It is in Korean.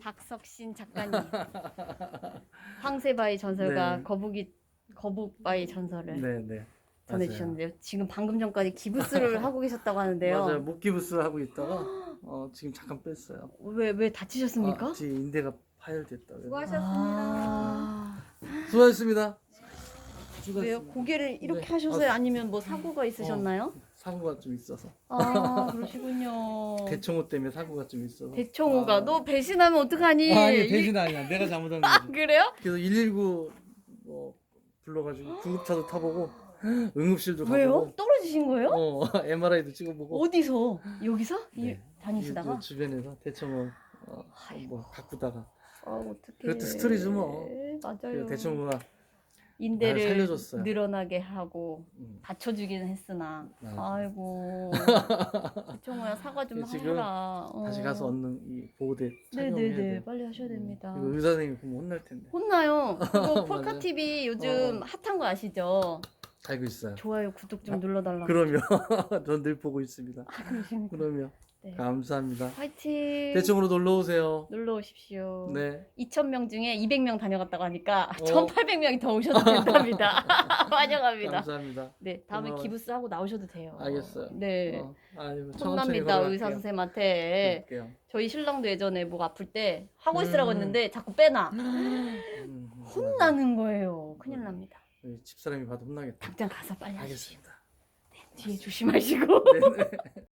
박석신 작가님. 황새바위 전설과 네. 거북이 거북바위 전설을 네, 네. 전해주셨는데요. 지금 방금 전까지 기부스를 하고 계셨다고 하는데요. 맞아요. 목기부스 하고 있다가 어, 지금 잠깐 뺐어요. 왜 왜 다치셨습니까? 아, 지금 인대가 파열됐다고. 아, 수고하셨습니다. 왜요? 수고하셨습니다. 고개를 이렇게 네. 하셔서요? 아, 아니면 뭐 사고가 있으셨나요? 사고가 좀 있어서. 아 그러시군요. 대청호 때문에 사고가 좀 있어서. 대청호가 아. 너 배신하면 어떡하니? 아니 대신 아니야. 내가 잘못한 아, 거지. 그래요? 그래서 119 뭐 불러가지고 구급차도 타보고 응급실도 가보고. 왜요? 떨어지신 거예요? 어 MRI도 찍어보고. 어디서? 여기서? 이- 네. 다니시다가? 이- 이 주변에서 대청호 어, 뭐 가꾸다가 아 어떡해. 그것도 스토리죠, 뭐. 맞아요. 그 대청호가 인대를 날 살려줬어요. 늘어나게 하고 음, 받쳐주기는 했으나 아. 아이고 대청호야 사과 좀 지금 하라. 어. 다시 가서 얻는 이 보호대 착용해야 네네네 돼. 빨리 하셔야 됩니다. 이거 의사 선생님 보면 혼날 텐데. 혼나요. 그거 폴카 맞아요. TV 요즘 어. 핫한 거 아시죠? 알고 있어요. 좋아요 구독 좀 아, 눌러달라고. 그러면 전늘 보고 있습니다. 아? 그러면 네. 감사합니다. 화이팅. 대청으로 놀러 오세요. 놀러 오십시오. 네. 2,000명 중에 200명 다녀갔다고 하니까 어. 1,800명이 더 오셔도 된답니다. 환영합니다. 감사합니다. 네, 다음에 고마워요. 기부스 하고 나오셔도 돼요. 알겠어요. 네. 어, 천천히 혼납니다 걸어갈게요. 의사 선생님한테. 그럴게요. 저희 신랑도 예전에 목 아플 때 하고 있으라고 음. 했는데 자꾸 빼놔. 음, 혼나는 거예요. 큰일 음. 납니다. 집사람이 봐도 혼나겠다. 당장 가서 빨리 하시죠. 알겠습니다. 뒤에 조심하시고. 네, 네.